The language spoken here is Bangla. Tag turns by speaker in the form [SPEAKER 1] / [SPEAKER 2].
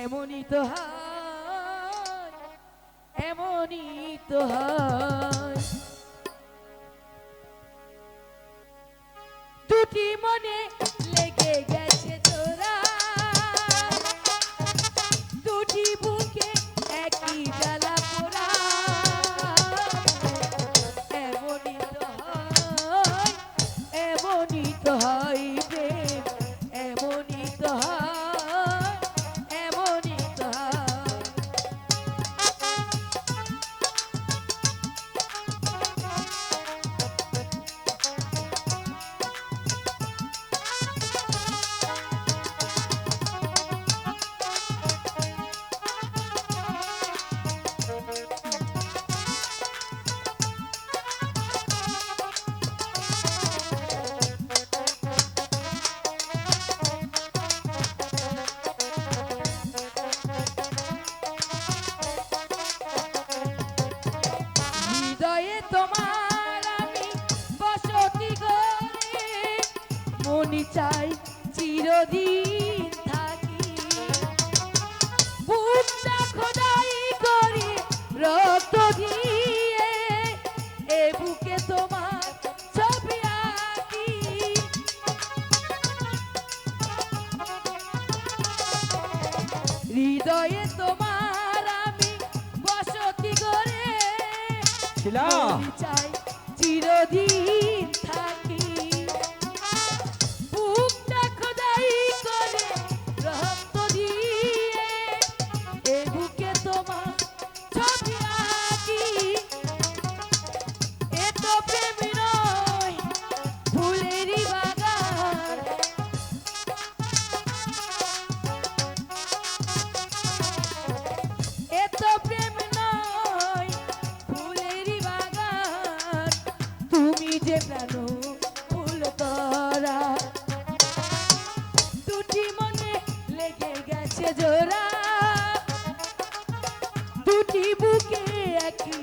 [SPEAKER 1] এমনই তো হয় এমনই তো হয়। দুটি মনে লেগে গেছে হৃদয়ে তোমার আমি বসতি করে মনি চাই চিরদিন থাকি। বুকটা খোদাই করে রক্ত দিয়ে এ বুকে তোমার ছবি আঁকি। হৃদয়ে তোমার মরি চিরদিন জোড়া। দুটি বুকে একই